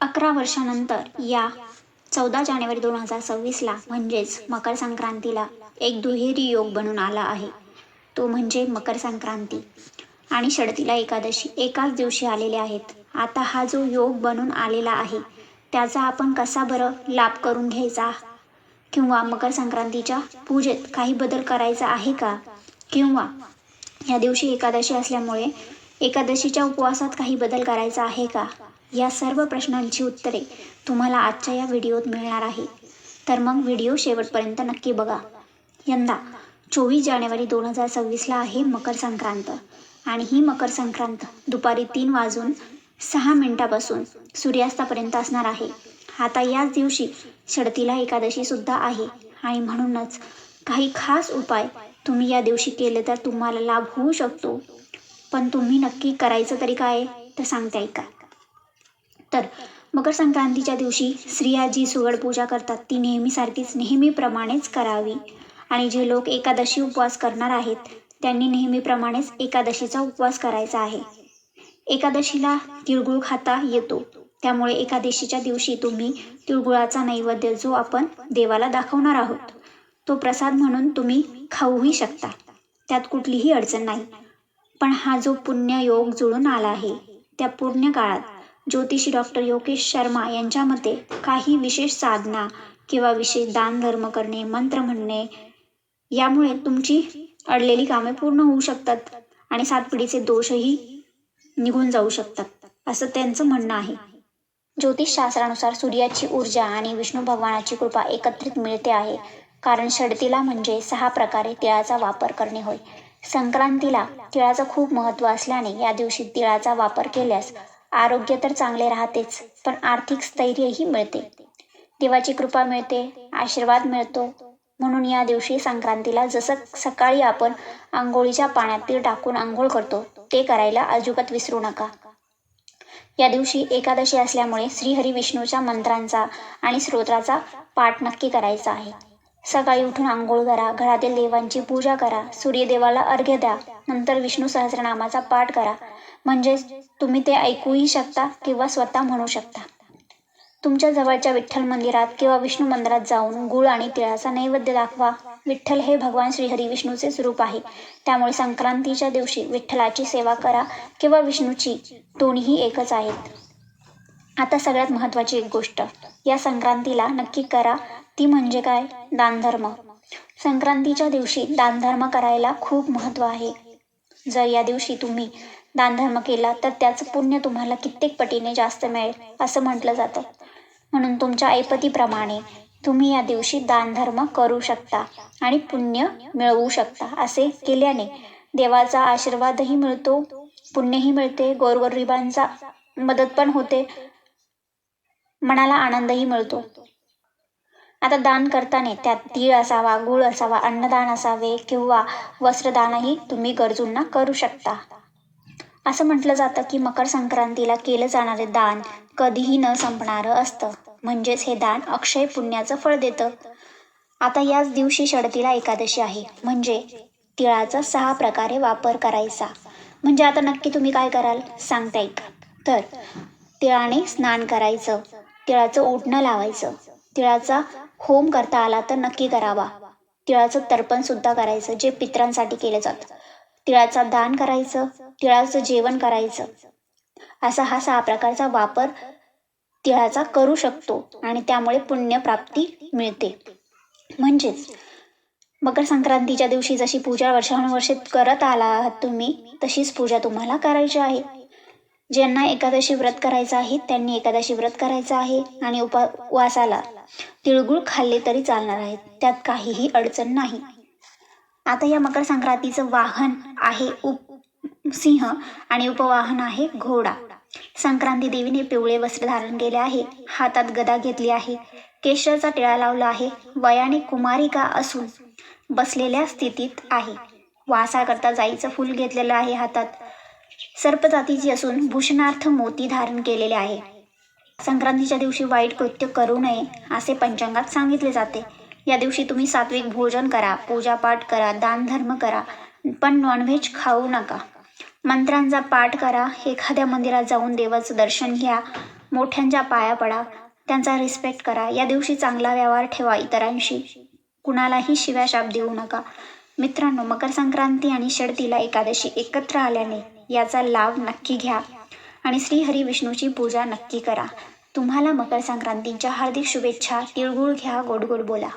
अकरा वर्षानंतर या चौदा जानेवारी दोन हजार सव्वीसला म्हणजेच मकर संक्रांतीला एक दुहेरी योग बनून आला आहे. तो म्हणजे मकर संक्रांती. आणि षडतीला एकादशी एकाच दिवशी आलेले आहेत. आता हा जो योग बनून आलेला आहे त्याचा आपण कसा बरं लाभ करून घ्यायचा? किंवा मकर संक्रांतीच्या पूजेत काही बदल करायचा आहे का? किंवा या दिवशी एकादशी असल्यामुळे एकादशीच्या उपवासात काही बदल करायचा आहे का? या सर्व प्रश्नांची उत्तरे तुम्हाला आजच्या या व्हिडिओत मिळणार आहे तर मग व्हिडिओ शेवटपर्यंत नक्की बघा. यंदा चोवीस जानेवारी दोन हजार सव्वीसला आहे मकर संक्रांत आणि ही मकर संक्रांत दुपारी तीन वाजून सहा मिनिटापासून सूर्यास्तापर्यंत असणार आहे. आता याच दिवशी षडतीला एकादशीसुद्धा आहे आणि म्हणूनच काही खास उपाय तुम्ही या दिवशी केले तर तुम्हाला लाभ होऊ शकतो. पण तुम्ही नक्की करायचं तरी काय? तर सांगते ऐका. तर मकर संक्रांतीच्या दिवशी स्त्रिया जी सुगड पूजा करतात. ती नेहमीसारखीच नेहमीप्रमाणेच करावी. आणि जे लोक एकादशी उपवास करणार आहेत त्यांनी नेहमीप्रमाणेच एकादशीचा उपवास करायचा आहे. एकादशीला तिळगुळ खाता येतो. त्यामुळे एकादशीच्या दिवशी तुम्ही तिळगुळाचा नैवेद्य जो आपण देवाला दाखवणार आहोत तो प्रसाद म्हणून तुम्ही खाऊही शकता. त्यात कुठलीही अडचण नाही. पण हा जो पुण्य योग जुळून आला आहे त्या पुण्य काळात ज्योतिषी डॉक्टर योगेश शर्मा यांच्या मते काही विशेष साधना किंवा विशेष दान धर्म करणे मंत्र म्हणणे यामुळे तुमची अडलेली कामे पूर्ण होऊ शकतात आणि सात पिढीचे दोषही निघून जाऊ शकतात असं त्यांचं म्हणणं आहे. ज्योतिषशास्त्रानुसार सूर्याची ऊर्जा आणि विष्णू भगवानाची कृपा एकत्रित मिळते आहे कारण षडतीला म्हणजे सहा प्रकारे तिळाचा वापर करणे होय. संक्रांतीला तिळाचं खूप महत्त्व असल्याने या दिवशी तिळाचा वापर केल्यास आरोग्य तर चांगले राहतेच पण आर्थिक स्थैर्यही मिळते. देवाची कृपा मिळते आशीर्वाद मिळतो. म्हणून या दिवशी संक्रांतीला जसं सकाळी आपण आंघोळीच्या पाण्यात तीळ टाकून आंघोळ करतो ते करायला अजिबात विसरू नका. या दिवशी एकादशी असल्यामुळे श्रीहरी विष्णूच्या मंत्रांचा आणि स्तोत्राचा पाठ नक्की करायचा आहे. सकाळी उठून आंघोळ करा घरातील देवांची पूजा करा सूर्यदेवाला अर्घ्य द्या नंतर विष्णू सहस्रनामाचा पाठ करा म्हणजेच तुम्ही ते ऐकूही शकता किंवा स्वतः म्हणू शकता. तुमच्या जवळच्या विठ्ठल मंदिरात किंवा विष्णू मंदिरात जाऊन गुळ आणि तिळाचा नैवेद्य दाखवा. विठ्ठल हे भगवान श्रीहरी विष्णूचे स्वरूप आहे. त्यामुळे संक्रांतीच्या दिवशी विठ्ठलाची सेवा करा किंवा विष्णूची दोन्ही एकच आहेत. आता सगळ्यात महत्त्वाची एक गोष्ट. या संक्रांतीला नक्की करा. ती म्हणजे काय? दानधर्म. संक्रांतीच्या दिवशी दानधर्म करायला खूप महत्त्व आहे. जर या दिवशी तुम्ही दानधर्म केला तर त्याचं पुण्य तुम्हाला कित्येक पटीने जास्त मिळेल असं म्हटलं जातं. म्हणून तुमच्या ऐपतीप्रमाणे तुम्ही या दिवशी दानधर्म करू शकता आणि पुण्य मिळवू शकता असे केल्याने देवाचा आशीर्वादही मिळतो पुण्यही मिळते गोरगरिबांचा मदत पण होते मनाला आनंदही मिळतो. आता दान करताना त्यात तीळ असावा गुळ असावा अन्नदान असावे किंवा वस्त्रदानही तुम्ही गरजूंना करू शकता. असं म्हटलं जातं की मकर संक्रांतीला केलं जाणारे दान कधीही न संपणारं असतं. म्हणजेच हे दान अक्षय पुण्याचं फळ देतं. आता याच दिवशी षडतीला एकादशी आहे. म्हणजे तिळाचा सहा प्रकारे वापर करायचा. म्हणजे आता नक्की तुम्ही काय कराल? सांगता का? तर तिळाने स्नान करायचं. तिळाचं ओढणं लावायचं. तिळाचा होम करता आला तर नक्की करावा. तिळाचं तर्पण सुद्धा करायचं जे पित्रांसाठी केलं जातं. तिळाचा दान करायचं तिळाचं जेवण करायचं. असा हा सहा प्रकारचा वापर तिळाचा करू शकतो आणि त्यामुळे पुण्यप्राप्ती मिळते. म्हणजेच मकर संक्रांतीच्या दिवशी जशी पूजा वर्षानुवर्षे करत आला आहात तुम्ही तशीच पूजा तुम्हाला करायची आहे. ज्यांना एकादशी व्रत करायचं आहे त्यांनी एकादशी व्रत करायचं आहे आणि उपवासाला तिळगुळ खाल्ले तरी चालणार आहेत. त्यात काहीही अडचण नाही. आता या मकर संक्रांतीचं वाहन आहे उप सिंह आणि उपवाहन आहे घोडा. संक्रांती देवीने पिवळे वस्त्र धारण केले आहे हातात गदा घेतली आहे केशरचा टिळा लावला आहे वयाने कुमारिका असून बसलेल्या स्थितीत आहे. वासाकरता जाईचं फूल घेतलेलं आहे हातात सर्प जातीची असून भूषणार्थ मोती धारण केलेले आहे. संक्रांतीच्या दिवशी वाईट कृत्य करू नये असे पंचांगात सांगितले जाते. या दिवशी तुम्ही सात्विक भोजन करा पूजापाठ करा दानधर्म करा पण नॉनव्हेज खाऊ नका. मंत्रांचा पाठ करा एखाद्या मंदिरात जाऊन देवाचं दर्शन घ्या मोठ्यांच्या पाया पडा त्यांचा रिस्पेक्ट करा. या दिवशी चांगला व्यवहार ठेवा इतरांशी. कुणालाही शिव्याशाप देऊ नका. मित्रांनो मकर संक्रांती आणि षडतीला एकादशी एकत्र आल्याने याचा लाभ नक्की घ्या आणि श्रीहरी विष्णूची पूजा नक्की करा. तुम्हाला मकर संक्रांतीच्या हार्दिक शुभेच्छा. तिळगुळ घ्या गोड गोड बोला.